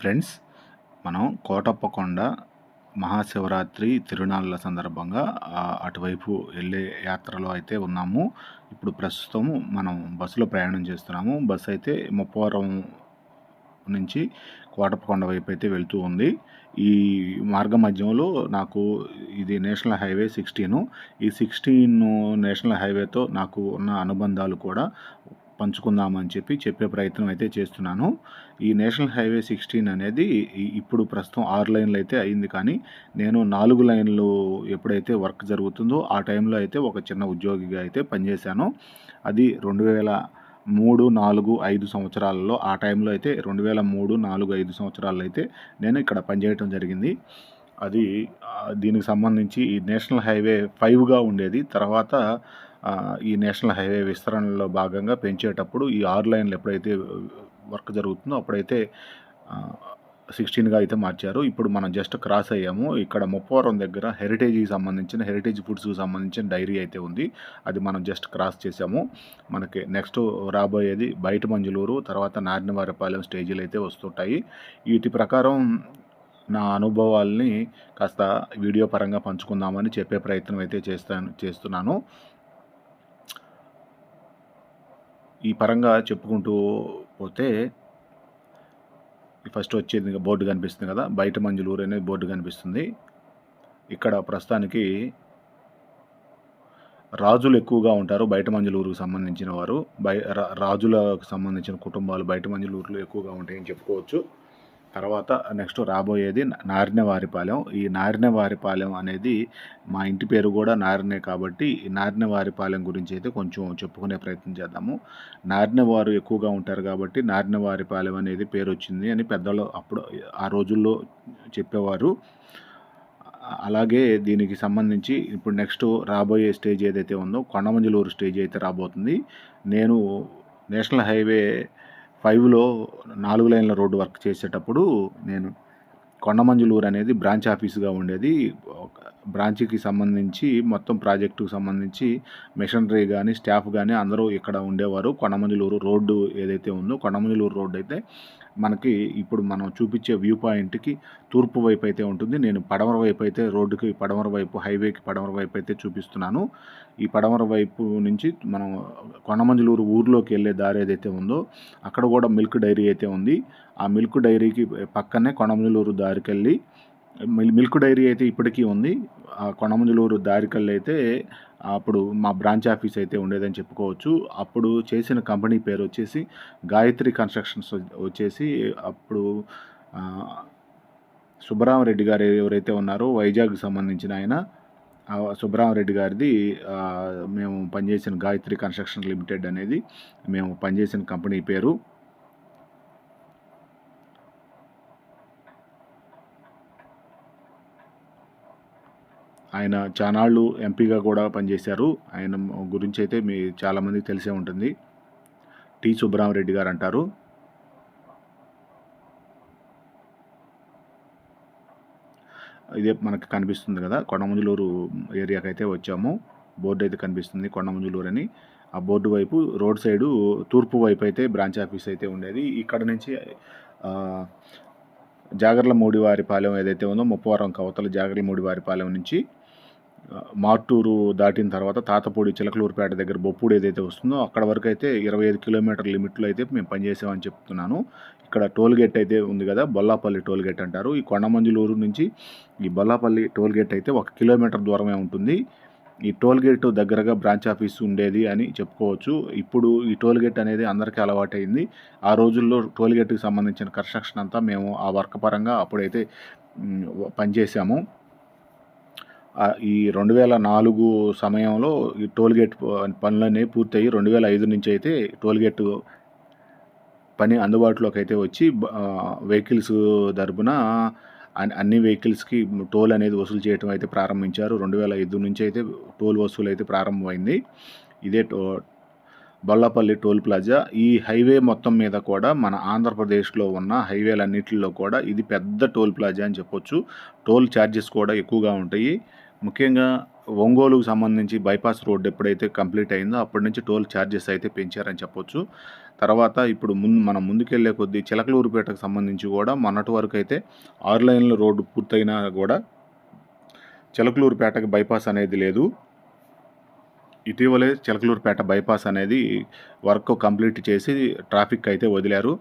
Friends మనం కోటప్పకొండ మహాశివరాత్రి తిరునాళ్ళ సందర్భంగా అటువైపు వెళ్ళే యాత్రలో అయితే ఉన్నాము. ఇప్పుడు ప్రస్తుతం మనం బస్సులో ప్రయాణం చేస్తున్నాము. బస్సు అయితే ముప్పవరం నుంచి కోటప్పకొండ వైపు అయితే వెళ్తూ ఉంది. ఈ మార్గ మధ్యంలో నాకు ఇది నేషనల్ హైవే సిక్స్టీను. ఈ సిక్స్టీన్ నేషనల్ హైవేతో నాకు ఉన్న అనుబంధాలు కూడా పంచుకుందామని చెప్పి చెప్పే ప్రయత్నం అయితే చేస్తున్నాను. ఈ నేషనల్ హైవే సిక్స్టీన్ అనేది ఇప్పుడు ప్రస్తుతం ఆరు లైన్లు అయితే అయింది కానీ నేను నాలుగు లైన్లు ఎప్పుడైతే వర్క్ జరుగుతుందో ఆ టైంలో అయితే ఒక చిన్న ఉద్యోగిగా అయితే పనిచేశాను. అది రెండు వేల మూడు నాలుగు ఐదు సంవత్సరాలలో ఆ టైంలో అయితే రెండు వేల మూడు నాలుగు ఐదు సంవత్సరాల్లో అయితే నేను ఇక్కడ పనిచేయటం జరిగింది. అది దీనికి సంబంధించి ఈ నేషనల్ హైవే ఫైవ్గా ఉండేది. తర్వాత ఈ నేషనల్ హైవే విస్తరణలో భాగంగా పెంచేటప్పుడు ఈ ఆరు లైన్లు ఎప్పుడైతే వర్క్ జరుగుతుందో అప్పుడైతే సిక్స్టీన్గా అయితే మార్చారు. ఇప్పుడు మనం జస్ట్ క్రాస్ అయ్యాము. ఇక్కడ ముప్పవరం దగ్గర హెరిటేజ్కి సంబంధించిన హెరిటేజ్ ఫుడ్స్కి సంబంధించిన డైరీ అయితే ఉంది. అది మనం జస్ట్ క్రాస్ చేసాము మనకి నెక్స్ట్ రాబోయేది బయట మంజులూరు తర్వాత నారినవారిపాలెం స్టేజీలు అయితే వస్తుంటాయి. వీటి ప్రకారం నా అనుభవాల్ని కాస్త వీడియో పరంగా పంచుకుందామని చెప్పే ప్రయత్నం అయితే చేస్తాను చేస్తున్నాను. ఈ పరంగా చెప్పుకుంటూ పోతే ఫస్ట్ వచ్చేది బోర్డు కనిపిస్తుంది కదా బయట మంజులూరు అనేది బోర్డు కనిపిస్తుంది. ఇక్కడ ప్రస్తుతానికి రాజులు ఎక్కువగా ఉంటారు బయట మంజులూరుకు సంబంధించిన వారు. బయ రా- రాజులకు సంబంధించిన కుటుంబాలు బయట మంజులూరులో ఎక్కువగా ఉంటాయని చెప్పుకోవచ్చు. తర్వాత నెక్స్ట్ రాబోయేది నారినవారిపాలెం ఈ నారినవారిపాలెం అనేది మా ఇంటి పేరు కూడా నారినే కాబట్టి ఈ నారినవారిపాలెం గురించి అయితే కొంచెం చెప్పుకునే ప్రయత్నం చేద్దాము. నారినవారు ఎక్కువగా ఉంటారు కాబట్టి నారినవారిపాలెం అనేది పేరు వచ్చింది అని పెద్దలు అప్పుడు ఆ రోజుల్లో చెప్పేవారు. అలాగే దీనికి సంబంధించి ఇప్పుడు నెక్స్ట్ రాబోయే స్టేజ్ ఏదైతే ఉందో కొండమంజలూరు స్టేజ్ అయితే రాబోతుంది. నేను నేషనల్ హైవే ఫైవ్లో నాలుగు లైన్ల రోడ్డు వర్క్ చేసేటప్పుడు నేను కొండమంజలూరు అనేది బ్రాంచ్ ఆఫీసుగా ఉండేది. బ్రాంచ్కి సంబంధించి మొత్తం ప్రాజెక్టుకు సంబంధించి మిషనరీ కానీ స్టాఫ్ కానీ అందరూ ఇక్కడ ఉండేవారు. కొండమంజులూరు రోడ్డు ఏదైతే ఉందో కొండమంజులూరు రోడ్డు అయితే మనకి ఇప్పుడు మనం చూపించే వ్యూ పాయింట్కి తూర్పు వైపు అయితే ఉంటుంది. నేను పడమర వైపు అయితే రోడ్డుకి పడమర వైపు హైవేకి పడమర వైపు అయితే చూపిస్తున్నాను. ఈ పడమర వైపు నుంచి మనం కొండమంజలూరు ఊర్లోకి వెళ్ళే దారి ఏదైతే ఉందో అక్కడ కూడా మిల్క్ డైరీ అయితే ఉంది. ఆ మిల్క్ డైరీకి పక్కనే కొండమంజలూరు దారికి వెళ్ళి మిల్క్ డైరీ అయితే ఇప్పటికీ ఉంది. కొండమంజులూరు దారికల్ దారికల్లి అయితే అప్పుడు మా బ్రాంచ్ ఆఫీస్ అయితే ఉండేదని చెప్పుకోవచ్చు. అప్పుడు చేసిన కంపెనీ పేరు వచ్చేసి గాయత్రి కన్స్ట్రక్షన్స్ వచ్చేసి అప్పుడు సుబ్బరామరెడ్డి గారు ఎవరైతే ఉన్నారో వైజాగ్కి సంబంధించిన ఆయన సుబ్బరామరెడ్డి గారిది మేము పనిచేసిన గాయత్రి కన్స్ట్రక్షన్ లిమిటెడ్ అనేది మేము పనిచేసిన కంపెనీ పేరు. ఆయన చానాళ్ళు ఎంపీగా కూడా పనిచేశారు. ఆయన గురించి అయితే మీ చాలామందికి తెలిసే ఉంటుంది. టి సుబ్బరామరెడ్డి గారు అంటారు. ఇదే మనకు కనిపిస్తుంది కదా కొండమంజులూరు ఏరియాకి అయితే వచ్చాము. బోర్డు అయితే కనిపిస్తుంది కొండమంజులూరు అని ఆ బోర్డు వైపు రోడ్ సైడు తూర్పు వైపు అయితే బ్రాంచ్ ఆఫీస్ అయితే ఉండేది. ఇక్కడ నుంచి ఆ, జాగర్ల మూడివారిపాలెం ఏదైతే ఉందో ముప్పవరం కవతల జాగర్ల మూడివారిపాలెం నుంచి మార్టూరు దాటిన తర్వాత తాతపూడి చిలకలూరుపేట దగ్గర బొప్పూడి ఏదైతే వస్తుందో అక్కడ వరకు అయితే ఇరవై ఐదు కిలోమీటర్ లిమిట్లో అయితే మేము పనిచేసామని చెప్తున్నాను. ఇక్కడ టోల్ గేట్ అయితే ఉంది కదా బొల్లాపల్లి టోల్ గేట్ అంటారు. ఈ కొండమంజులూరు నుంచి ఈ బొల్లాపల్లి టోల్ గేట్ అయితే ఒక కిలోమీటర్ దూరమే ఉంటుంది. ఈ టోల్ గేట్ దగ్గరగా బ్రాంచ్ ఆఫీస్ ఉండేది అని చెప్పుకోవచ్చు. ఇప్పుడు ఈ టోల్ గేట్ అనేది అందరికీ అలవాటైంది. ఆ రోజుల్లో టోల్ గేట్కి సంబంధించిన కన్స్ట్రక్షన్ అంతా మేము ఆ వర్క్ పరంగా అప్పుడైతే పనిచేసాము ఈ రెండు వేల నాలుగు సమయంలో ఈ టోల్గేట్ పనులన్నీ పూర్తయి రెండు వేల ఐదు నుంచి అయితే టోల్గేట్ పని అందుబాటులోకి అయితే వచ్చి వెహికల్స్ తరపున అన్ని వెహికల్స్కి టోల్ అనేది వసూలు చేయడం అయితే ప్రారంభించారు. రెండు వేల ఐదు నుంచి అయితే టోల్ వసూలు అయితే ప్రారంభమైంది. ఇదే టో బొల్లపల్లి టోల్ ప్లాజా. ఈ హైవే మొత్తం మీద కూడా మన ఆంధ్రప్రదేశ్లో ఉన్న హైవేలన్నిటిలో కూడా ఇది పెద్ద టోల్ ప్లాజా అని చెప్పొచ్చు. టోల్ ఛార్జెస్ కూడా ఎక్కువగా ఉంటాయి. ముఖ్యంగా ఒంగోలుకు సంబంధించి బైపాస్ రోడ్ ఎప్పుడైతే కంప్లీట్ అయిందో అప్పటి నుంచి టోల్ ఛార్జెస్ అయితే పెంచారని చెప్పొచ్చు. తర్వాత ఇప్పుడు ముందు మనం ముందుకెళ్ళే కొద్దీ చిలకలూరుపేటకు సంబంధించి కూడా మొన్నటి వరకు అయితే ఆరు లైన్ల రోడ్డు పూర్తయినా కూడా చిలకలూరుపేటకు బైపాస్ అనేది లేదు. ఇటీవలే చిలకలూరుపేట బైపాస్ అనేది వర్క్ కంప్లీట్ చేసి ట్రాఫిక్ అయితే వదిలారు.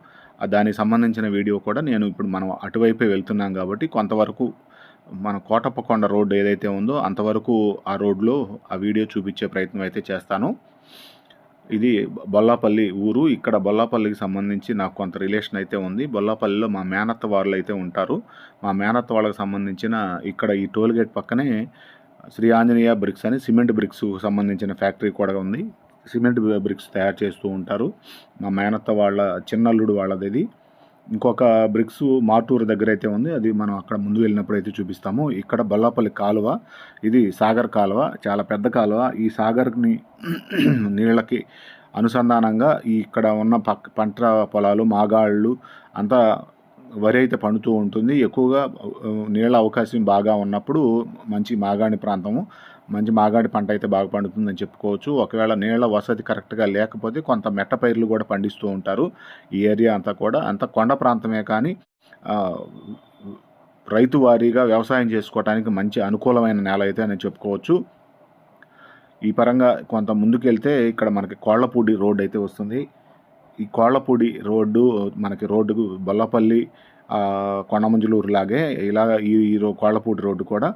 దానికి సంబంధించిన వీడియో కూడా నేను ఇప్పుడు మనం అటువైపే వెళ్తున్నాం కాబట్టి కొంతవరకు మన కోటప్పకొండ రోడ్డు ఏదైతే ఉందో అంతవరకు ఆ రోడ్లో ఆ వీడియో చూపించే ప్రయత్నం అయితే చేస్తాను. ఇది బొల్లాపల్లి ఊరు. ఇక్కడ బొల్లాపల్లికి సంబంధించి నాకు కొంత రిలేషన్ అయితే ఉంది. బొల్లాపల్లిలో మా మేనత్త వాళ్ళు అయితే ఉంటారు. మా మేనత్త వాళ్ళకి సంబంధించిన ఇక్కడ ఈ టోల్గేట్ పక్కనే శ్రీ ఆంజనేయ బ్రిక్స్ అని సిమెంట్ బ్రిక్స్ సంబంధించిన ఫ్యాక్టరీ కూడా ఉంది. సిమెంట్ బ్రిక్స్ తయారు చేస్తూ ఉంటారు. మా మేనత్త వాళ్ళ చిన్నల్లుడు వాళ్ళది ఇది. ఇంకొక బ్రిక్స్ మాటూరు దగ్గర అయితే ఉంది. అది మనం అక్కడ ముందు వెళ్ళినప్పుడు అయితే చూపిస్తాము. ఇక్కడ బొల్లాపల్లి కాలువ ఇది సాగర్ కాలువ చాలా పెద్ద కాలువ. ఈ సాగర్ని నీళ్ళకి అనుసంధానంగా ఈ ఇక్కడ ఉన్న పక్క పంట పొలాలు మాగాళ్ళు అంతా వరి అయితే పండుతూ ఉంటుంది. ఎక్కువగా నీళ్ళ అవకాశం బాగా ఉన్నప్పుడు మంచి మాగాణి ప్రాంతము. మంచి మాగాడి పంట అయితే బాగా పండుతుందని చెప్పుకోవచ్చు. ఒకవేళ నీళ్ళ వసతి కరెక్ట్గా లేకపోతే కొంత మెట్ట పైర్లు కూడా పండిస్తూ ఉంటారు. ఈ ఏరియా అంతా కూడా అంత కొండ ప్రాంతమే కానీ రైతు వారీగా వ్యవసాయం చేసుకోవడానికి మంచి అనుకూలమైన నేల అయితే అని చెప్పుకోవచ్చు. ఈ పరంగా కొంత ముందుకెళ్తే ఇక్కడ మనకి కోళ్ళపూడి రోడ్ అయితే వస్తుంది. ఈ కోళ్ళపూడి రోడ్డు మనకి రోడ్డుకు బొల్లపల్లి కొండమంజులూరు లాగే ఇలా ఈ కోళ్ళపూడి రోడ్డు కూడా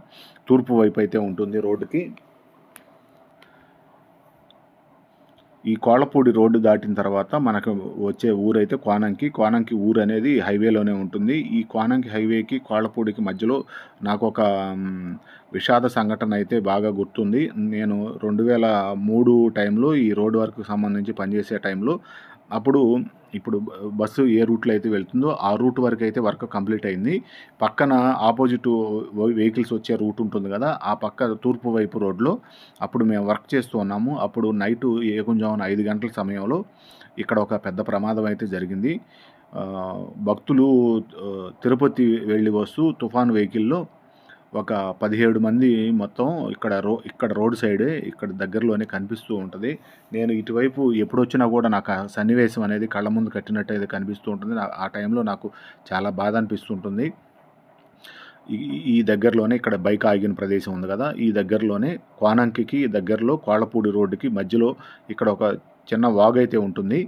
తూర్పు వైపు అయితే ఉంటుంది రోడ్డుకి. ఈ కోళ్ళపూడి రోడ్డు దాటిన తర్వాత మనకు వచ్చే ఊరైతే కోనంకి. కోనంకి ఊరు అనేది హైవేలోనే ఉంటుంది. ఈ కోనంకి హైవేకి కోళ్ళపూడికి మధ్యలో నాకు ఒక విషాద సంఘటన అయితే బాగా గుర్తుంది. నేను రెండు వేల మూడు టైంలో ఈ రోడ్డు వర్క్ సంబంధించి పనిచేసే టైంలో అప్పుడు ఇప్పుడు బస్సు ఏ రూట్లో అయితే వెళ్తుందో ఆ రూట్ వరకు అయితే వర్క్ కంప్లీట్ అయింది. పక్కన ఆపోజిట్ వెహికల్స్ వచ్చే రూట్ ఉంటుంది కదా ఆ పక్క తూర్పు వైపు రోడ్లో అప్పుడు మేము వర్క్ చేస్తూ ఉన్నాము. అప్పుడు నైట్ ఏ కొంచెం ఐదు గంటల సమయంలో ఇక్కడ ఒక పెద్ద ప్రమాదం అయితే జరిగింది. భక్తులు తిరుపతి వెళ్ళి వస్తూ తుఫాన్ వెహికల్లో ఒక పదిహేడు మంది మొత్తం ఇక్కడ రో ఇక్కడ రోడ్ సైడే ఇక్కడ దగ్గరలోనే కనిపిస్తూ ఉంటుంది. నేను ఇటువైపు ఎప్పుడు వచ్చినా కూడా నాకు ఆ సన్నివేశం అనేది కళ్ళ ముందు కట్టినట్టు అయితే కనిపిస్తూ ఉంటుంది. ఆ టైంలో నాకు చాలా బాధ అనిపిస్తుంటుంది. ఈ దగ్గరలోనే ఇక్కడ బైక్ ఆగిన ప్రదేశం ఉంది కదా ఈ దగ్గరలోనే కోనంకి దగ్గరలో కోళ్ళపూడి రోడ్డుకి మధ్యలో ఇక్కడ ఒక చిన్న వాగు అయితే ఉంటుంది.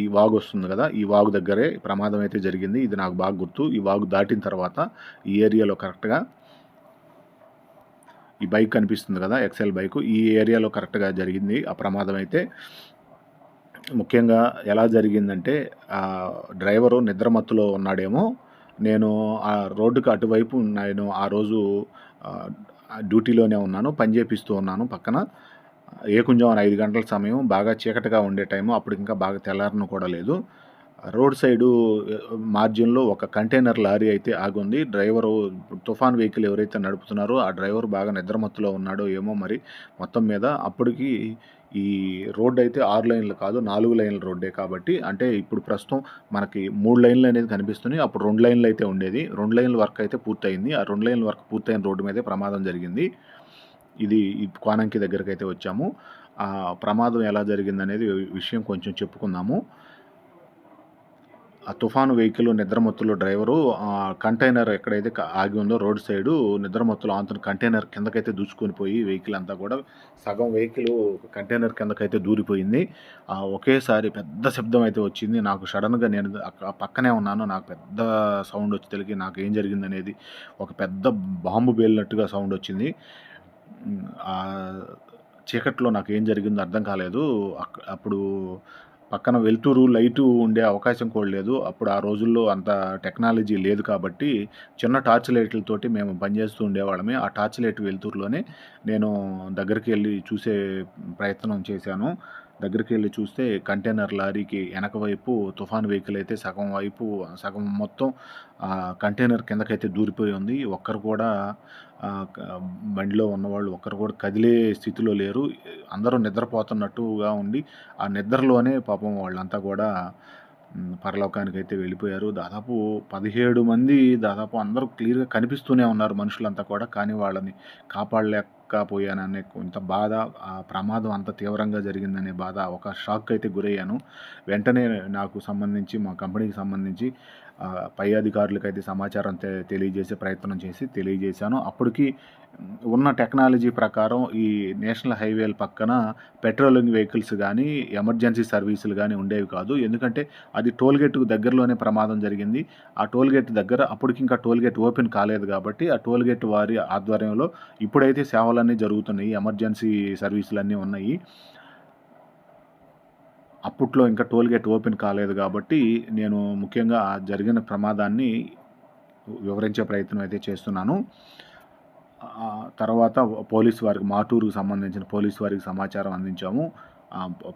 ఈ వాగు వస్తుంది కదా ఈ వాగు దగ్గరే ప్రమాదం అయితే జరిగింది. ఇది నాకు బాగా గుర్తు. ఈ వాగు దాటిన తర్వాత ఈ ఏరియాలో కరెక్ట్గా ఈ బైక్ కనిపిస్తుంది కదా ఎక్సెల్ బైక్. ఈ ఏరియాలో కరెక్ట్గా జరిగింది. ఆ ప్రమాదం అయితే ముఖ్యంగా ఎలా జరిగిందంటే ఆ డ్రైవరు నిద్రమత్తులో ఉన్నాడేమో. నేను ఆ రోడ్డుకి అటువైపు నేను ఆ రోజు డ్యూటీలోనే ఉన్నాను పని చేపిస్తూ ఉన్నాను పక్కన. ఏకుంజామని ఐదు గంటల సమయం బాగా చీకటిగా ఉండే టైము అప్పుడు ఇంకా బాగా తెల్లారను కూడా లేదు. రోడ్ సైడు మార్జిన్లో ఒక కంటైనర్ లారీ అయితే ఆగుంది. డ్రైవరు తుఫాన్ వెహికల్ ఎవరైతే నడుపుతున్నారో ఆ డ్రైవర్ బాగా నిద్రమత్తులో ఉన్నాడో ఏమో మరి మొత్తం మీద. అప్పటికి ఈ రోడ్ అయితే ఆరు లైన్లు కాదు నాలుగు లైన్ల రోడ్డే కాబట్టి అంటే ఇప్పుడు ప్రస్తుతం మనకి మూడు లైన్లు అనేది కనిపిస్తున్నాయి. అప్పుడు రెండు లైన్లు అయితే ఉండేది. రెండు లైన్ల వర్క్ అయితే పూర్తయింది. ఆ రెండు లైన్ల వర్క్ పూర్తయిన రోడ్డు మీదే ప్రమాదం జరిగింది. ఇది కోనంకి దగ్గరికి అయితే వచ్చాము. ఆ ప్రమాదం ఎలా జరిగింది అనేది విషయం కొంచెం చెప్పుకుందాము. ఆ తుఫాను వెహికల్ నిద్రమత్తులో డ్రైవరు కంటైనర్ ఎక్కడైతే ఆగి ఉందో రోడ్ సైడు నిద్రమత్తులో ఆంతున్న కంటైనర్ కిందకైతే దూసుకొని పోయి వెహికల్ అంతా కూడా సగం వెహికల్ కంటైనర్ కిందకైతే దూరిపోయింది. ఒకేసారి పెద్ద శబ్దం అయితే వచ్చింది. నాకు సడన్గా నేను పక్కనే ఉన్నాను. నాకు పెద్ద సౌండ్ వచ్చి తెలిగి నాకు ఏం జరిగింది అనేది ఒక పెద్ద బాంబు పేలినట్టుగా సౌండ్ వచ్చింది. చీకట్లో నాకు ఏం జరిగిందో అర్థం కాలేదు. అప్పుడు పక్కన వెలుతురు లైటు ఉండే అవకాశం కూడా లేదు. అప్పుడు ఆ రోజుల్లో అంత టెక్నాలజీ లేదు కాబట్టి చిన్న టార్చ్ లైట్లతోటి మేము పనిచేస్తూ ఉండేవాళ్ళమే. ఆ టార్చ్ లైట్ వెలుతురులోనే నేను దగ్గరికి వెళ్ళి చూసే ప్రయత్నం చేశాను. దగ్గరికి వెళ్ళి చూస్తే కంటైనర్ లారీకి వెనక వైపు తుఫాన్ వెహికల్ అయితే సగం వైపు సగం మొత్తం కంటైనర్ కిందకైతే దూరిపోయి ఉంది. ఒక్కరు కూడా బండిలో ఉన్నవాళ్ళు ఒక్కరు కూడా కదిలే స్థితిలో లేరు. అందరూ నిద్రపోతున్నట్టుగా ఉండి ఆ నిద్రలోనే పాపం వాళ్ళంతా కూడా పరలోకానికి పరలోకానికైతే వెళ్ళిపోయారు. దాదాపు పదిహేడు మంది దాదాపు అందరూ క్లియర్గా కనిపిస్తూనే ఉన్నారు మనుషులంతా కూడా. కానీ వాళ్ళని కాపాడలేకపోయాననే కొంత బాధ ఆ ప్రమాదం అంత తీవ్రంగా జరిగిందనే బాధ ఒక షాక్ అయితే గురయ్యాను. వెంటనే నాకు సంబంధించి మా కంపెనీకి సంబంధించి పై అధికారులకు అయితే సమాచారం తె తెలియజేసే ప్రయత్నం చేసి తెలియజేశాను. అప్పటికి ఉన్న టెక్నాలజీ ప్రకారం ఈ నేషనల్ హైవేల పక్కన పెట్రోలింగ్ వెహికల్స్ కానీ ఎమర్జెన్సీ సర్వీసులు కానీ ఉండేవి కాదు. ఎందుకంటే అది టోల్గేట్కు దగ్గరలోనే ప్రమాదం జరిగింది. ఆ టోల్గేట్ దగ్గర అప్పటికి ఇంకా టోల్గేట్ ఓపెన్ కాలేదు కాబట్టి ఆ టోల్గేట్ వారి ఆధ్వర్యంలో ఇప్పుడైతే సేవలన్నీ జరుగుతున్నాయి. ఎమర్జెన్సీ సర్వీసులన్నీ ఉన్నాయి. అప్పట్లో ఇంకా టోల్గేట్ ఓపెన్ కాలేదు కాబట్టి నేను ముఖ్యంగా జరిగిన ప్రమాదాన్ని వివరించే ప్రయత్నం అయితే చేస్తున్నాను. తర్వాత పోలీస్ వారికి మాటూరుకు సంబంధించిన పోలీస్ వారికి సమాచారం అందించాము.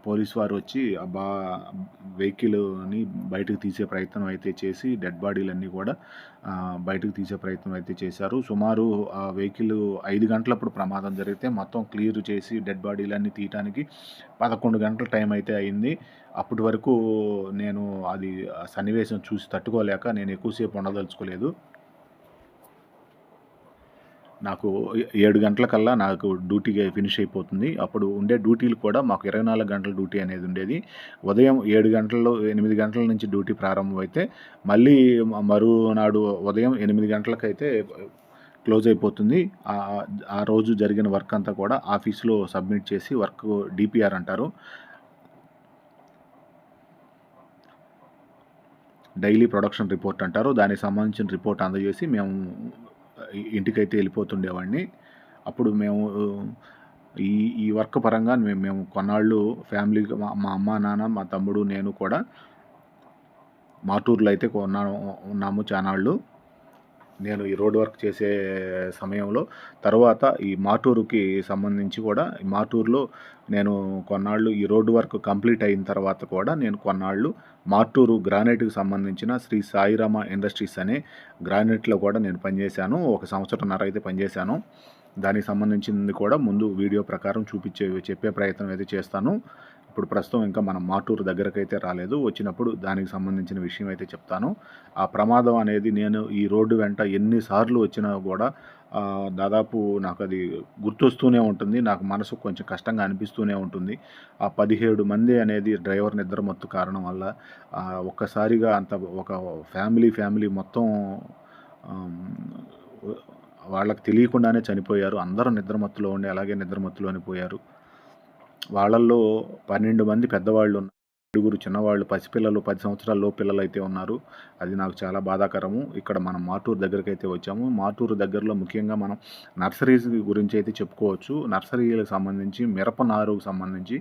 పోలీస్ వారు వచ్చి ఆ బా వెహికల్ని బయటకు తీసే ప్రయత్నం అయితే చేసి డెడ్ బాడీలన్నీ కూడా బయటకు తీసే ప్రయత్నం అయితే చేశారు. సుమారు ఆ వెహికల్ ఐదు గంటలప్పుడు ప్రమాదం జరిగితే మొత్తం క్లియర్ చేసి డెడ్ బాడీలన్నీ తీయటానికి పదకొండు గంటల టైం అయితే అయింది. అప్పటి వరకు నేను అది సన్నివేశం చూసి తట్టుకోలేక నేను ఎక్కువసేపు ఉండదలుచుకోలేదు. నాకు ఏడు గంటలకల్లా నాకు డ్యూటీ ఫినిష్ అయిపోతుంది. అప్పుడు ఉండే డ్యూటీలు కూడా మాకు ఇరవై నాలుగు గంటల డ్యూటీ అనేది ఉండేది. ఉదయం ఏడు గంటల్లో ఎనిమిది గంటల నుంచి డ్యూటీ ప్రారంభమైతే మళ్ళీ మరునాడు ఉదయం ఎనిమిది గంటలకైతే క్లోజ్ అయిపోతుంది. ఆ- రోజు జరిగిన వర్క్ అంతా కూడా ఆఫీస్లో సబ్మిట్ చేసి వర్క్ డిపిఆర్ అంటారు. డైలీ ప్రొడక్షన్ రిపోర్ట్ అంటారు. దానికి సంబంధించిన రిపోర్ట్ అందజేసి మేము ఇంటికైతే వెళ్ళిపోతుండేవాడిని. అప్పుడు మేము ఈ ఈ వర్క్ పరంగా మేము మేము కొన్నాళ్ళు ఫ్యామిలీ మా మా అమ్మ నాన్న మా తమ్ముడు నేను కూడా మాటూర్లో అయితే కొన్నా ఉన్నాము చానాళ్ళు. నేను ఈ రోడ్ వర్క్ చేసే సమయంలో తర్వాత ఈ మాటూరుకి సంబంధించి కూడా మాటూరులో నేను కొన్నాళ్ళు ఈ రోడ్ వర్క్ కంప్లీట్ అయిన తర్వాత కూడా నేను కొన్నాళ్ళు మాటూరు గ్రానైట్కి సంబంధించిన శ్రీ సాయిరామ ఇండస్ట్రీస్ అనే గ్రానైట్లో కూడా నేను పనిచేశాను. ఒక సంవత్సరంన్నర అయితే పనిచేశాను. దానికి సంబంధించింది కూడా ముందు వీడియో ప్రకారం చూపించే చెప్పే ప్రయత్నం అయితే చేస్తాను. ఇప్పుడు ప్రస్తుతం ఇంకా మనం మాటూరు దగ్గరకైతే రాలేదు. వచ్చినప్పుడు దానికి సంబంధించిన విషయం అయితే చెప్తాను. ఆ ప్రమాదం అనేది నేను ఈ రోడ్డు వెంట ఎన్నిసార్లు వచ్చినా కూడా దాదాపు నాకు అది గుర్తొస్తూనే ఉంటుంది. నాకు మనసు కొంచెం కష్టంగా అనిపిస్తూనే ఉంటుంది. ఆ పదిహేడు మంది అనేది డ్రైవర్ నిద్రమత్తు కారణం వల్ల ఒక్కసారిగా అంత ఒక ఫ్యామిలీ ఫ్యామిలీ మొత్తం వాళ్ళకి తెలియకుండానే చనిపోయారు. అందరూ నిద్రమత్తులో ఉండి అలాగే నిద్రమత్తులోనే పోయారు. వాళ్ళల్లో పన్నెండు మంది పెద్దవాళ్ళు ఉన్నారు. ఏడుగురు చిన్నవాళ్ళు పసిపిల్లలు పది సంవత్సరాల్లో పిల్లలు అయితే ఉన్నారు. అది నాకు చాలా బాధాకరము. ఇక్కడ మనం మాటూరు దగ్గరికి అయితే వచ్చాము. మాటూరు దగ్గరలో ముఖ్యంగా మనం నర్సరీస్ గురించి అయితే చెప్పుకోవచ్చు. నర్సరీలకు సంబంధించి మిరప నారుకు సంబంధించి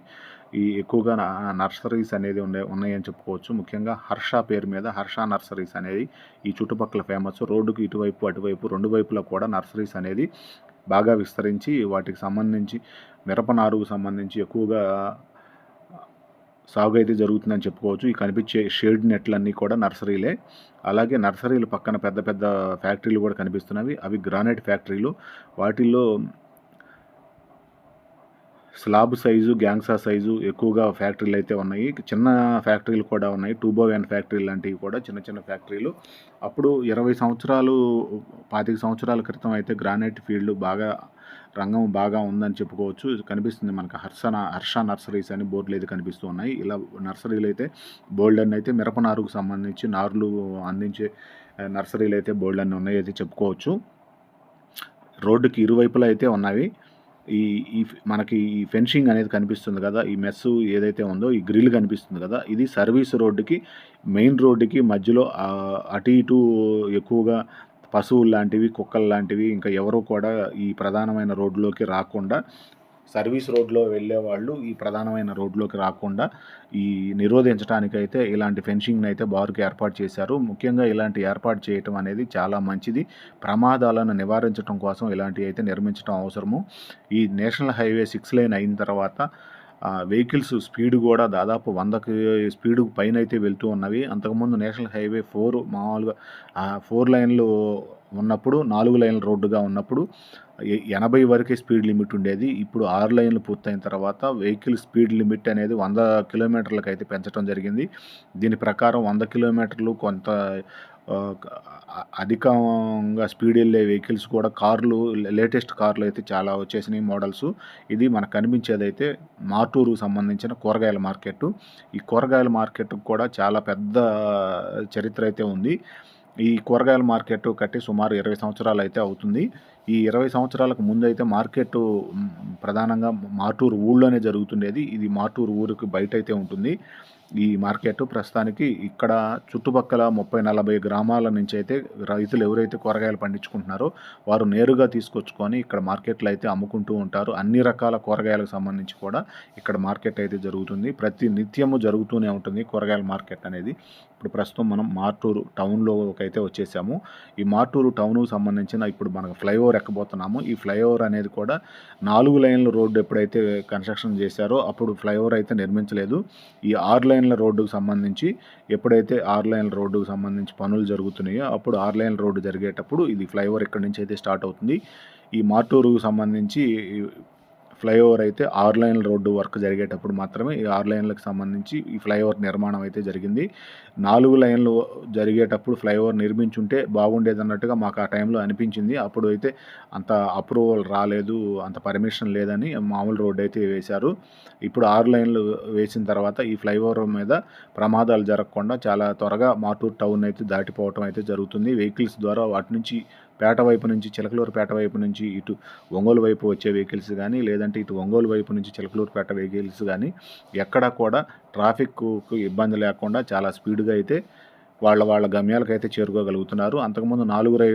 ఈ ఎక్కువగా నర్సరీస్ అనేది ఉండే ఉన్నాయని చెప్పుకోవచ్చు. ముఖ్యంగా హర్ష పేరు మీద హర్ష నర్సరీస్ అనేది ఈ చుట్టుపక్కల ఫేమస్. రోడ్డుకి ఇటువైపు అటువైపు రెండు వైపులా కూడా నర్సరీస్ అనేది బాగా విస్తరించి వాటికి సంబంధించి మిరప నారుకు సంబంధించి ఎక్కువగా సాగు అయితే జరుగుతుందని చెప్పుకోవచ్చు. ఈ కనిపించే షేడ్ నెట్లన్నీ కూడా నర్సరీలే. అలాగే నర్సరీలు పక్కన పెద్ద పెద్ద ఫ్యాక్టరీలు కూడా కనిపిస్తున్నవి. అవి గ్రానైట్ ఫ్యాక్టరీలు. వాటిల్లో స్లాబ్ సైజు గ్యాంగ్సా సైజు ఎక్కువగా ఫ్యాక్టరీలు అయితే ఉన్నాయి. చిన్న ఫ్యాక్టరీలు కూడా ఉన్నాయి. టూబో వ్యాన్ ఫ్యాక్టరీ లాంటివి కూడా చిన్న చిన్న ఫ్యాక్టరీలు. అప్పుడు ఇరవై సంవత్సరాలు పాతిక సంవత్సరాల క్రితం అయితే గ్రానైట్ ఫీల్డ్ బాగా రంగం బాగా ఉందని చెప్పుకోవచ్చు. కనిపిస్తుంది మనకు హర్ష హర్ష నర్సరీస్ అని బోర్డులు అయితే కనిపిస్తూ ఉన్నాయి. ఇలా నర్సరీలు అయితే బోల్డ్ అని అయితే మిరప నారుకు సంబంధించి నారులు అందించే నర్సరీలు అయితే బోల్డ్ అని ఉన్నాయి అయితే చెప్పుకోవచ్చు. రోడ్డుకి ఇరువైపులా అయితే ఉన్నవి ఈ ఈ మనకి ఈ ఫెన్షింగ్ అనేది కనిపిస్తుంది కదా ఈ మెస్ ఏదైతే ఉందో ఈ గ్రిల్ కనిపిస్తుంది కదా ఇది సర్వీస్ రోడ్డుకి మెయిన్ రోడ్డుకి మధ్యలో అటు ఇటు ఎక్కువగా పశువులు లాంటివి కుక్కలు లాంటివి ఇంకా ఎవరు కూడా ఈ ప్రధానమైన రోడ్లోకి రాకుండా సర్వీస్ రోడ్లో వెళ్ళే వాళ్ళు ఈ ప్రధానమైన రోడ్లోకి రాకుండా ఈ నిరోధించడానికైతే ఇలాంటి ఫెన్సింగ్ని అయితే బారుకు ఏర్పాటు చేశారు. ముఖ్యంగా ఇలాంటి ఏర్పాటు చేయటం అనేది చాలా మంచిది. ప్రమాదాలను నివారించడం కోసం ఇలాంటివి అయితే నిర్మించడం అవసరము. ఈ నేషనల్ హైవే సిక్స్ లైన్ అయిన తర్వాత వెహికల్స్ స్పీడ్ కూడా దాదాపు వందకి స్పీడ్ పైన అయితే వెళ్తూ ఉన్నవి. అంతకుముందు నేషనల్ హైవే ఫోర్ మామూలుగా ఫోర్ లైన్లు ఉన్నప్పుడు నాలుగు లైన్ల రోడ్డుగా ఉన్నప్పుడు ఎనభై వరకే స్పీడ్ లిమిట్ ఉండేది. ఇప్పుడు ఆరు లైన్లు పూర్తయిన తర్వాత వెహికల్ స్పీడ్ లిమిట్ అనేది వంద కిలోమీటర్లకు అయితే పెంచడం జరిగింది. దీని ప్రకారం వంద కిలోమీటర్లు కొంత అధికంగా స్పీడ్ వెళ్ళే వెహికల్స్ కూడా కార్లు లేటెస్ట్ కార్లు అయితే చాలా వచ్చేసినాయి మోడల్స్. ఇది మనకు కనిపించేది అయితే మాటూరు సంబంధించిన కూరగాయల మార్కెట్ ఈ కూరగాయల మార్కెట్కు కూడా చాలా పెద్ద చరిత్ర అయితే ఉంది. ఈ కూరగాయల మార్కెట్ కట్టి సుమారు ఇరవై సంవత్సరాలు అయితే అవుతుంది. ఈ ఇరవై సంవత్సరాలకు ముందు అయితే మార్కెట్ ప్రధానంగా మాటూరు ఊళ్ళోనే జరుగుతుండేది. ఇది మాటూరు ఊరికి బయట అయితే ఉంటుంది. ఈ మార్కెట్ ప్రస్తుతానికి ఇక్కడ చుట్టుపక్కల ముప్పై నలభై గ్రామాల నుంచి అయితే రైతులు ఎవరైతే కూరగాయలు పండించుకుంటున్నారో వారు నేరుగా తీసుకొచ్చుకొని ఇక్కడ మార్కెట్లో అయితే అమ్ముకుంటూ ఉంటారు. అన్ని రకాల కూరగాయలకు సంబంధించి కూడా ఇక్కడ మార్కెట్ అయితే జరుగుతుంది. ప్రతి నిత్యము జరుగుతూనే ఉంటుంది కూరగాయల మార్కెట్ అనేది. ఇప్పుడు ప్రస్తుతం మనం మార్టూరు టౌన్లోకి అయితే వచ్చేసాము. ఈ మార్టూరు టౌన్కు సంబంధించిన ఇప్పుడు మనకు ఫ్లైఓవర్ ఎక్కబోతున్నాము. ఈ ఫ్లైఓవర్ అనేది కూడా నాలుగు లైన్ల రోడ్డు ఎప్పుడైతే కన్స్ట్రక్షన్ చేశారో అప్పుడు ఫ్లైఓవర్ అయితే నిర్మించలేదు. ఈ ఆరు లైన్ల రోడ్డుకు సంబంధించి ఎప్పుడైతే ఆరు లైన్ల రోడ్డుకు సంబంధించి పనులు జరుగుతున్నాయో అప్పుడు ఆరు లైన్ల రోడ్డు జరిగేటప్పుడు ఇది ఫ్లైఓవర్ ఇక్కడి నుంచి అయితే స్టార్ట్ అవుతుంది. ఈ మార్టూరుకు సంబంధించి ఫ్లైఓవర్ అయితే ఆరు లైన్ల రోడ్డు వర్క్ జరిగేటప్పుడు మాత్రమే ఈ ఆరు లైన్లకు సంబంధించి ఈ ఫ్లైఓవర్ నిర్మాణం అయితే జరిగింది. నాలుగు లైన్లు జరిగేటప్పుడు ఫ్లైఓవర్ నిర్మించుంటే బాగుండేది అన్నట్టుగా మాకు ఆ టైంలో అనిపించింది. అప్పుడు అయితే అంత అప్రూవల్ రాలేదు అంత పర్మిషన్ లేదని మామూలు రోడ్డు అయితే వేశారు. ఇప్పుడు ఆరు లైన్లు వేసిన తర్వాత ఈ ఫ్లైఓవర్ మీద ప్రమాదాలు జరగకుండా చాలా త్వరగా మాటూర్ టౌన్ అయితే దాటిపోవటం అయితే జరుగుతుంది. వెహికల్స్ ద్వారా వాటి నుంచి పేట వైపు నుంచి చిలకలూరుపేట వైపు నుంచి ఇటు ఒంగోలు వైపు వచ్చే వెహికల్స్ కానీ లేదంటే ఇటు ఒంగోలు వైపు నుంచి చిలకలూరుపేట వెహికల్స్ కానీ ఎక్కడా కూడా ట్రాఫిక్కు ఇబ్బంది లేకుండా చాలా స్పీడ్గా అయితే వాళ్ళ వాళ్ళ గమ్యాలకు అయితే చేరుకోగలుగుతున్నారు. అంతకుముందు నాలుగు రై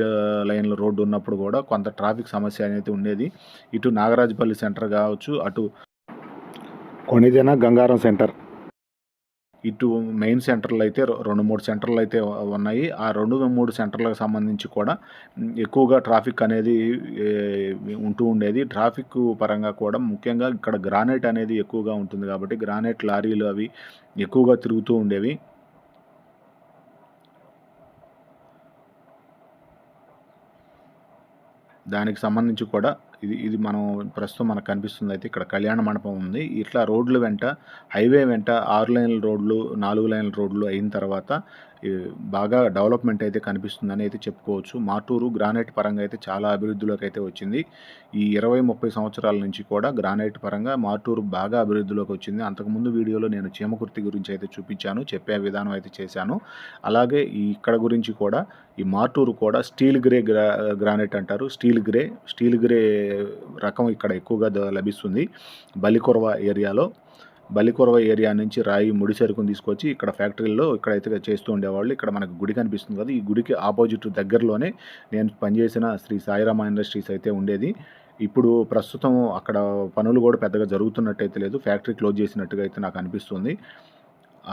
లైన్ల రోడ్డు ఉన్నప్పుడు కూడా కొంత ట్రాఫిక్ సమస్య అనేది ఉండేది. ఇటు నాగరాజపల్లి సెంటర్ కావచ్చు అటు కొణిదెన గంగారం సెంటర్. ఇటు మెయిన్ సెంటర్లు అయితే రెండు మూడు సెంటర్లు అయితే ఉన్నాయి. ఆ రెండు మూడు సెంటర్లకు సంబంధించి కూడా ఎక్కువగా ట్రాఫిక్ అనేది ఉంటూ ఉండేది. ట్రాఫిక్ పరంగా కూడా ముఖ్యంగా ఇక్కడ గ్రానైట్ అనేది ఎక్కువగా ఉంటుంది కాబట్టి గ్రానైట్ లారీలు అవి ఎక్కువగా తిరుగుతూ ఉండేవి. దానికి సంబంధించి కూడా ఇది ఇది మనం ప్రస్తుతం మనకు కనిపిస్తుంది. అయితే ఇక్కడ కళ్యాణ మండపం ఉంది. ఇట్లా రోడ్లు వెంట హైవే వెంట ఆరు లైన్ల రోడ్లు నాలుగు లైన్ల రోడ్లు అయిన తర్వాత బాగా డెవలప్మెంట్ అయితే కనిపిస్తుందని అయితే చెప్పుకోవచ్చు. మాటూరు గ్రానైట్ పరంగా అయితే చాలా అభివృద్ధిలోకి అయితే వచ్చింది. ఈ ఇరవై ముప్పై సంవత్సరాల నుంచి కూడా గ్రానైట్ పరంగా మాటూరు బాగా అభివృద్ధిలోకి వచ్చింది. అంతకుముందు వీడియోలో నేను చీమకుర్తి గురించి అయితే చూపించాను చెప్పే విధానం అయితే చేశాను. అలాగే ఈ ఇక్కడ గురించి కూడా ఈ మార్టూరు కూడా స్టీల్ గ్రే గ్రా గ్రానైట్ అంటారు. స్టీల్ గ్రే స్టీల్ గ్రే రకం ఇక్కడ ఎక్కువగా లభిస్తుంది. బలికొరవ ఏరియాలో. బలికొరవ ఏరియా నుంచి రాయి ముడి సరుకుని తీసుకొచ్చి ఇక్కడ ఫ్యాక్టరీల్లో ఇక్కడైతే చేస్తూ ఉండేవాళ్ళు. ఇక్కడ మనకు గుడి కనిపిస్తుంది కదా ఈ గుడికి ఆపోజిట్ దగ్గరలోనే నేను పనిచేసిన శ్రీ సాయిరామ ఇండస్ట్రీస్ అయితే ఉండేది. ఇప్పుడు ప్రస్తుతం అక్కడ పనులు కూడా పెద్దగా జరుగుతున్నట్టయితే లేదు. ఫ్యాక్టరీ క్లోజ్ చేసినట్టుగా అయితే నాకు అనిపిస్తుంది.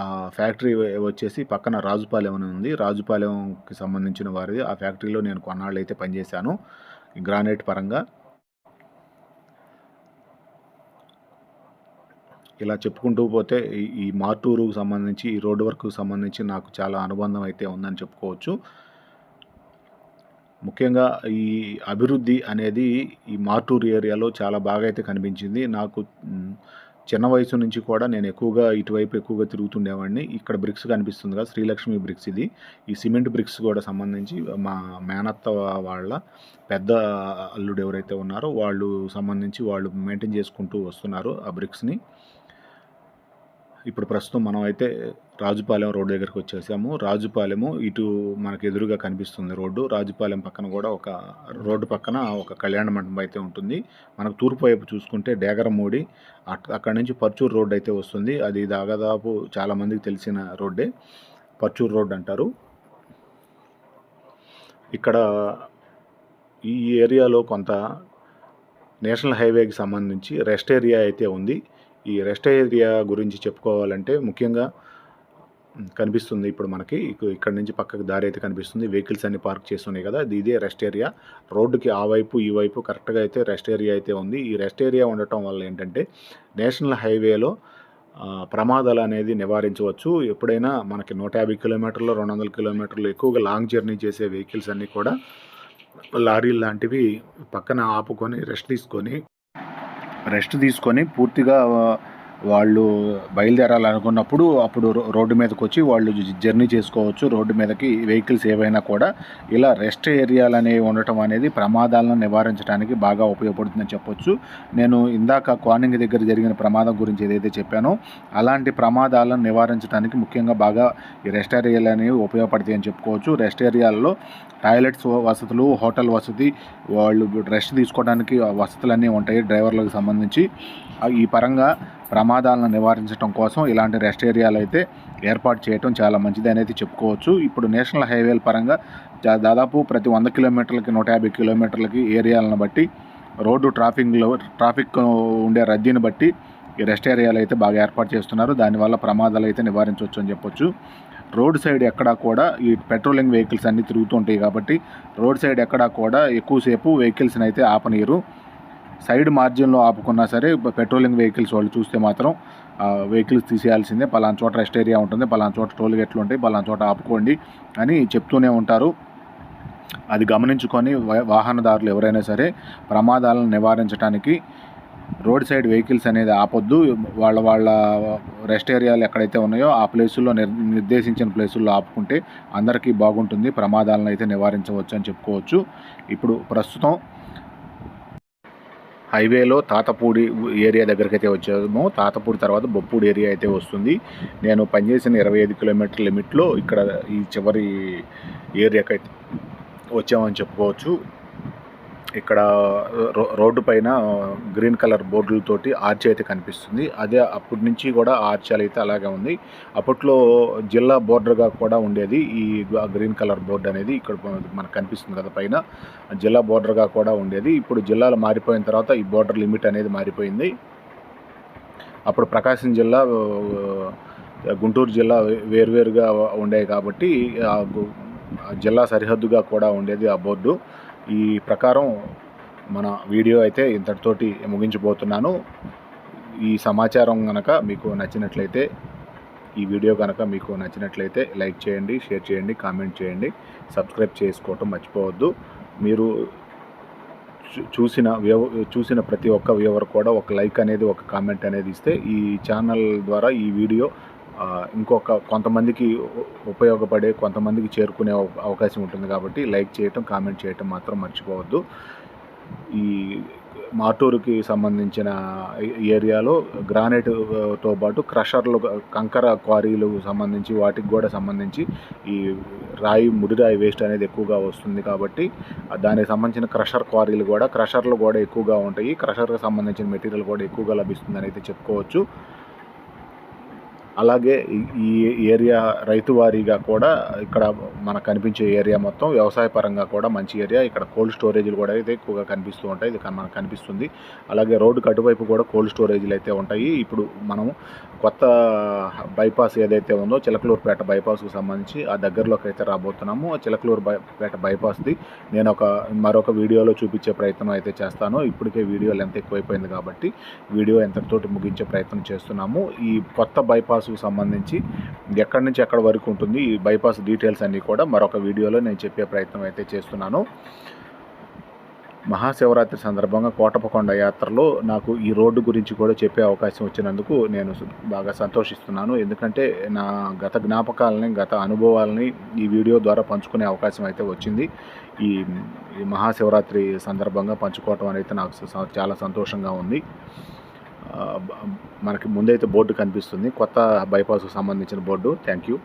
ఆ ఫ్యాక్టరీ వచ్చేసి పక్కన రాజుపాలెం అని ఉంది. రాజుపాలెంకి సంబంధించిన వారిది. ఆ ఫ్యాక్టరీలో నేను కొన్నాళ్ళు అయితే పనిచేశాను గ్రానైట్ పరంగా. ఇలా చెప్పుకుంటూ పోతే ఈ మార్టూరుకు సంబంధించి ఈ రోడ్డు వర్క్కు సంబంధించి నాకు చాలా అనుబంధం అయితే ఉందని చెప్పుకోవచ్చు. ముఖ్యంగా ఈ అభివృద్ధి అనేది ఈ మార్టూరు ఏరియాలో చాలా బాగా అయితే కనిపించింది. నాకు చిన్న వయసు నుంచి కూడా నేను ఎక్కువగా ఇటువైపు ఎక్కువగా తిరుగుతుండేవాడిని. ఇక్కడ బ్రిక్స్ కనిపిస్తుంది కదా శ్రీలక్ష్మి బ్రిక్స్ ఇది. ఈ సిమెంట్ బ్రిక్స్ కూడా సంబంధించి మా మేనత్త వాళ్ళ పెద్ద అల్లుడు ఎవరైతే ఉన్నారో వాళ్ళు సంబంధించి వాళ్ళు మెయింటైన్ చేసుకుంటూ వస్తున్నారు ఆ బ్రిక్స్ని. ఇప్పుడు ప్రస్తుతం మనం అయితే రాజుపాలెం రోడ్డు దగ్గరికి వచ్చేసాము. రాజుపాలెము ఇటు మనకు ఎదురుగా కనిపిస్తుంది రోడ్డు. రాజుపాలెం పక్కన కూడా ఒక రోడ్డు పక్కన ఒక కళ్యాణ మండపం అయితే ఉంటుంది. మనకు తూర్పు వైపు చూసుకుంటే డేగరమూడి అట్- అక్కడ నుంచి పర్చూరు రోడ్ అయితే వస్తుంది. అది దాదాపు చాలామందికి తెలిసిన రోడ్డే. పర్చూరు రోడ్ అంటారు. ఇక్కడ ఈ ఏరియాలో కొంత నేషనల్ హైవేకి సంబంధించి రెస్ట్ ఏరియా అయితే ఉంది. ఈ రెస్ట్ ఏరియా గురించి చెప్పుకోవాలంటే ముఖ్యంగా కనిపిస్తుంది ఇప్పుడు మనకి. ఇక్కడ నుంచి పక్కకు దారి అయితే కనిపిస్తుంది. వెహికల్స్ అన్ని పార్క్ చేస్తున్నాయి కదా. ఇది ఇదే రెస్ట్ ఏరియా రోడ్డుకి ఆ వైపు ఈ వైపు కరెక్ట్గా అయితే రెస్ట్ ఏరియా అయితే ఉంది. ఈ రెస్ట్ ఏరియా ఉండటం వల్ల ఏంటంటే నేషనల్ హైవేలో ప్రమాదాలు అనేది నివారించవచ్చు. ఎప్పుడైనా మనకి నూట యాభై కిలోమీటర్లు రెండు వందల కిలోమీటర్లు ఎక్కువగా లాంగ్ జర్నీ చేసే వెహికల్స్ అన్నీ కూడా లారీలు లాంటివి పక్కన ఆపుకొని రెస్ట్ తీసుకొని రెస్ట్ తీసుకొని పూర్తిగా వాళ్ళు బయలుదేరాలనుకున్నప్పుడు అప్పుడు రోడ్డు మీదకి వచ్చి వాళ్ళు జర్నీ చేసుకోవచ్చు. రోడ్డు మీదకి వెహికల్స్ ఏవైనా కూడా ఇలా రెస్ట్ ఏరియాలు అనేవి ఉండటం అనేది ప్రమాదాలను నివారించడానికి బాగా ఉపయోగపడుతుందని చెప్పొచ్చు. నేను ఇందాక కోనింగ్ దగ్గర జరిగిన ప్రమాదం గురించి ఏదైతే చెప్పానో అలాంటి ప్రమాదాలను నివారించడానికి ముఖ్యంగా బాగా ఈ రెస్ట్ ఏరియాలు అనేవి ఉపయోగపడతాయి అని చెప్పుకోవచ్చు. రెస్ట్ ఏరియాల్లో టాయిలెట్స్ వసతులు హోటల్ వసతి వాళ్ళు రెస్ట్ తీసుకోవడానికి వసతులన్నీ ఉంటాయి డ్రైవర్లకు సంబంధించి. ఈ పరంగా ప్రమాదాలను నివారించడం కోసం ఇలాంటి రెస్ట్ ఏరియాలు అయితే ఏర్పాటు చేయటం చాలా మంచిది అనేది చెప్పుకోవచ్చు. ఇప్పుడు నేషనల్ హైవేల పరంగా దాదాపు ప్రతి వంద కిలోమీటర్లకి నూట యాభై కిలోమీటర్లకి ఏరియాలను బట్టి రోడ్డు ట్రాఫిక్లో ట్రాఫిక్ ఉండే రద్దీని బట్టి ఈ రెస్ట్ ఏరియాలు అయితే బాగా ఏర్పాటు చేస్తున్నారు. దానివల్ల ప్రమాదాలు అయితే నివారించవచ్చు అని చెప్పొచ్చు. రోడ్ సైడ్ ఎక్కడా కూడా ఈ పెట్రోలింగ్ వెహికల్స్ అన్నీ తిరుగుతుంటాయి కాబట్టి రోడ్ సైడ్ ఎక్కడా కూడా ఎక్కువసేపు వెహికల్స్ని అయితే ఆపనీయరు. సైడ్ మార్జిన్లో ఆపుకున్నా సరే పెట్రోలింగ్ వెహికల్స్ వాళ్ళు చూస్తే మాత్రం వెహికల్స్ తీసేయాల్సిందే. పలానా చోట రెస్ట్ ఏరియా ఉంటుంది పలానా చోట టోల్ గేట్లు ఉంటాయి పలానా చోట ఆపుకోండి అని చెప్తూనే ఉంటారు. అది గమనించుకొని వాహనదారులు ఎవరైనా సరే ప్రమాదాలను నివారించడానికి రోడ్ సైడ్ వెహికల్స్ అనేది ఆపొద్దు. వాళ్ళ వాళ్ళ రెస్ట్ ఏరియాలు ఎక్కడైతే ఉన్నాయో ఆ ప్లేసుల్లో నిర్ నిర్దేశించిన ప్లేసుల్లో ఆపుకుంటే అందరికీ బాగుంటుంది. ప్రమాదాలను అయితే నివారించవచ్చు అని చెప్పుకోవచ్చు. ఇప్పుడు ప్రస్తుతం హైవేలో తాతపూడి ఏరియా దగ్గరికి అయితే వచ్చాము. తాతపూడి తర్వాత బొప్పూడి ఏరియా అయితే వస్తుంది. నేను పనిచేసిన ఇరవై ఐదు కిలోమీటర్ లిమిట్లో ఇక్కడ ఈ చివరి ఏరియాకి అయితే వచ్చామని చెప్పుకోవచ్చు. ఇక్కడ రో రోడ్డు పైన గ్రీన్ కలర్ బోర్డులతోటి ఆర్చి అయితే కనిపిస్తుంది. అదే అప్పటి నుంచి కూడా ఆర్చ్ అయితే అలాగే ఉంది. అప్పట్లో జిల్లా బోర్డర్గా కూడా ఉండేది ఈ గ్రీన్ కలర్ బోర్డు అనేది. ఇక్కడ మనకు కనిపిస్తుంది కదా పైన. జిల్లా బోర్డర్గా కూడా ఉండేది. ఇప్పుడు జిల్లాలు మారిపోయిన తర్వాత ఈ బోర్డర్ లిమిట్ అనేది మారిపోయింది. అప్పుడు ప్రకాశం జిల్లా గుంటూరు జిల్లా వేరువేరుగా ఉండేవి కాబట్టి జిల్లా సరిహద్దుగా కూడా ఉండేది ఆ బోర్డు. ఈ ప్రకారం మన వీడియో అయితే ఇంతటితోటి ముగించబోతున్నాను. ఈ సమాచారం కనుక మీకు నచ్చినట్లయితే ఈ వీడియో కనుక మీకు నచ్చినట్లయితే లైక్ చేయండి షేర్ చేయండి కామెంట్ చేయండి. సబ్స్క్రైబ్ చేసుకోవటం మర్చిపోవద్దు. మీరు చూసిన వ్యవ చూసిన ప్రతి ఒక్క వ్యూవర్ కూడా ఒక లైక్ అనేది ఒక కామెంట్ అనేది ఇస్తే ఈ ఛానల్ ద్వారా ఈ వీడియో ఇంకొక కొంతమందికి ఉపయోగపడే కొంతమందికి చేరుకునే అవకాశం ఉంటుంది కాబట్టి లైక్ చేయటం కామెంట్ చేయటం మాత్రం మర్చిపోవద్దు. ఈ మాటూరుకి సంబంధించిన ఏరియాలో గ్రానైట్తో పాటు క్రషర్లు కంకర క్వారీలు సంబంధించి వాటికి కూడా సంబంధించి ఈ రాయి ముడిరాయి వేస్ట్ అనేది ఎక్కువగా వస్తుంది కాబట్టి దానికి సంబంధించిన క్రషర్ క్వారీలు కూడా క్రషర్లు కూడా ఎక్కువగా ఉంటాయి. క్రషర్కి సంబంధించిన మెటీరియల్ కూడా ఎక్కువగా లభిస్తుందని అయితే చెప్పుకోవచ్చు. అలాగే ఈ- ఈ ఏరియా రైతు వారీగా కూడా ఇక్కడ మనకు కనిపించే ఏరియా మొత్తం వ్యవసాయ పరంగా కూడా మంచి ఏరియా. ఇక్కడ కోల్డ్ స్టోరేజీలు కూడా అయితే ఎక్కువగా కనిపిస్తూ ఉంటాయి. ఇది మనకు కనిపిస్తుంది. అలాగే రోడ్డు అటువైపు కూడా కోల్డ్ స్టోరేజీలు అయితే ఉంటాయి. ఇప్పుడు మనం కొత్త బైపాస్ ఏదైతే ఉందో చిలకలూరుపేట బైపాస్కు సంబంధించి ఆ దగ్గరలోకి అయితే రాబోతున్నాము. ఆ చిలకలూరు బైపేట బైపాస్ది నేను ఒక మరొక వీడియోలో చూపించే ప్రయత్నం అయితే చేస్తాను. ఇప్పటికే వీడియో లెంత్ ఎక్కువైపోయింది కాబట్టి వీడియో ఎంతటితోటి ముగించే ప్రయత్నం చేస్తున్నాము. ఈ కొత్త బైపాస్ బైపాస్కు సంబంధించి ఎక్కడి నుంచి ఎక్కడి వరకు ఉంటుంది ఈ బైపాస్ డీటెయిల్స్ అన్నీ కూడా మరొక వీడియోలో నేను చెప్పే ప్రయత్నం అయితే చేస్తున్నాను. మహాశివరాత్రి సందర్భంగా కోటపకొండ యాత్రలో నాకు ఈ రోడ్డు గురించి కూడా చెప్పే అవకాశం వచ్చినందుకు నేను బాగా సంతోషిస్తున్నాను. ఎందుకంటే నా గత జ్ఞాపకాలని గత అనుభవాలని ఈ వీడియో ద్వారా పంచుకునే అవకాశం అయితే వచ్చింది. ఈ ఈ మహాశివరాత్రి సందర్భంగా పంచుకోవటం అనేది నాకు స- చాలా సంతోషంగా ఉంది. మనకి ముందైతే బోర్డు కనిపిస్తుంది. కొత్త బైపాస్కు సంబంధించిన బోర్డు. Thank you